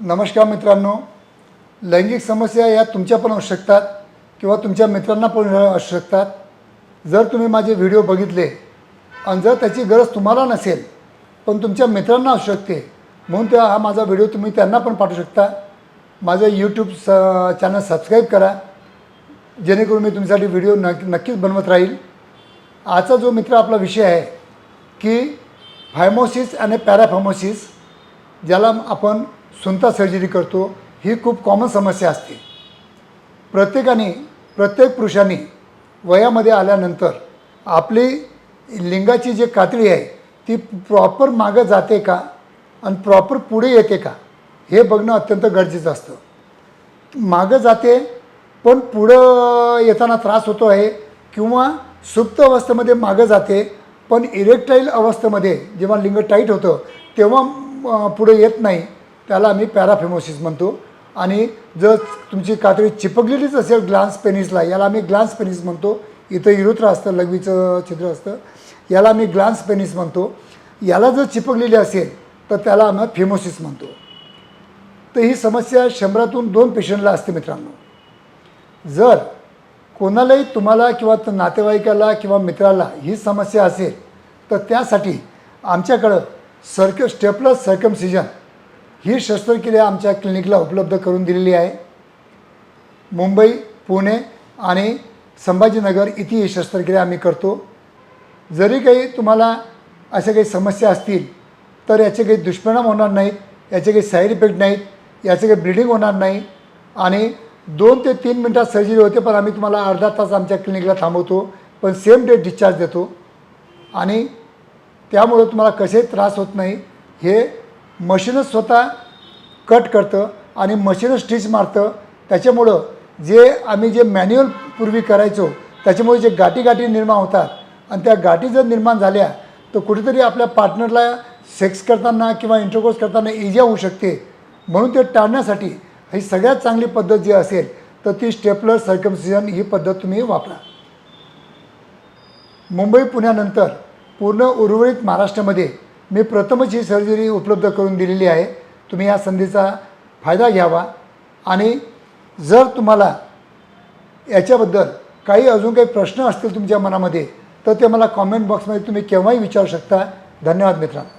नमस्कार मित्रांनो. लैंगिक समस्या या तुमच्या पण असू शकतात किंवा तुमच्या मित्रांना पण असू शकतात. जर तुम्ही माझे व्हिडिओ बघितले आणि जर त्याची गरज तुम्हाला नसेल पण तुमच्या मित्रांना असू शकते म्हणून त्या हा माझा व्हिडिओ तुम्ही त्यांना पण पाठवू शकता. माझं यूट्यूब स चॅनल सबस्क्राईब करा जेणेकरून मी तुमच्यासाठी व्हिडिओ नक् नक्कीच बनवत राहील. आजचा जो मित्र आपला विषय आहे की फायमोसिस आणि पॅराफायमोसिस ज्याला आपण सुनता सर्जरी करतो ही खूप कॉमन समस्या असते. प्रत्येकाने प्रत्येक पुरुषांनी वयामध्ये आल्यानंतर आपली लिंगाची जी कातडी आहे ती प्रॉपर मागं जाते का? आणि प्रॉपर पुढे येते का? हे बघणं अत्यंत गरजेचं असतं. मागं जाते पण पुढं येताना त्रास होतो आहे किंवा सुप्त अवस्थेमध्ये मागं जाते पण इरेक्टाईल अवस्थेमध्ये जेव्हा लिंग टाईट होतं तेव्हा पुढे येत नाही. त्याला आम्ही पॅराफेमोसिस म्हणतो. आणि जर तुमची कातडी चिपकलेलीच असेल ग्लान्स पेनिसला याला आम्ही ग्लान्स पेनिस म्हणतो. इथं इरुत्र असतं लघवीचं छिद्र असतं. याला आम्ही ग्लान्स पेनिस म्हणतो. याला जर चिपकलेली असेल तर त्याला आम्ही फेमोसिस म्हणतो. तर ही समस्या शंभरातून दोन पेशंटला असते मित्रांनो. जर कोणालाही तुम्हाला किंवा नातेवाईकाला किंवा मित्राला ही समस्या असेल तर त्यासाठी आमच्याकडं सर्क स्टेपलस सर्कमसिजन ही शस्त्रक्रिया आमच्या क्लिनिकला उपलब्ध करून दिलेली आहे. मुंबई पुणे आणि संभाजीनगर इथे ही शस्त्रक्रिया आम्ही करतो. जरी काही तुम्हाला अशा काही समस्या असतील तर याचे काही दुष्परिणाम होणार नाहीत याचे काही साईड इफेक्ट नाहीत याचे काही ब्लिडिंग होणार नाही आणि दोन ते तीन मिनटात सर्जरी होते पण आम्ही तुम्हाला अर्धा तास आमच्या क्लिनिकला थांबवतो पण सेम डे डिस्चार्ज देतो. आणि त्यामुळं तुम्हाला कसेही त्रास होत नाही. हे मशीनच स्वतः कट करतं आणि मशीनच स्टिच मारतं. त्याच्यामुळं जे आम्ही जे मॅन्युअल पूर्वी करायचो त्याच्यामुळे जे गाठी गाठी निर्माण होतात आणि त्या गाठी जर निर्माण झाल्या तर कुठेतरी आपल्या पार्टनरला सेक्स करताना किंवा इंटरकोर्स करताना इजा होऊ शकते. म्हणून ते टाळण्यासाठी ही सगळ्यात चांगली पद्धत जी असेल तर ती स्टेपलर सर्कमसिजन ही पद्धत तुम्ही वापरा. मुंबई पुण्यानंतर पूर्ण उर्वरित महाराष्ट्रामध्ये मी प्रथमच ही सर्जरी उपलब्ध करून दिलेली आहे. तुम्ही या संधीचा फायदा घ्यावा. आणि जर तुम्हाला याच्याबद्दल काही अजून काही प्रश्न असतील तुमच्या मनामध्ये तर ते मला कॉमेंट बॉक्समध्ये तुम्ही केव्हाही विचारू शकता. धन्यवाद मित्रांनो.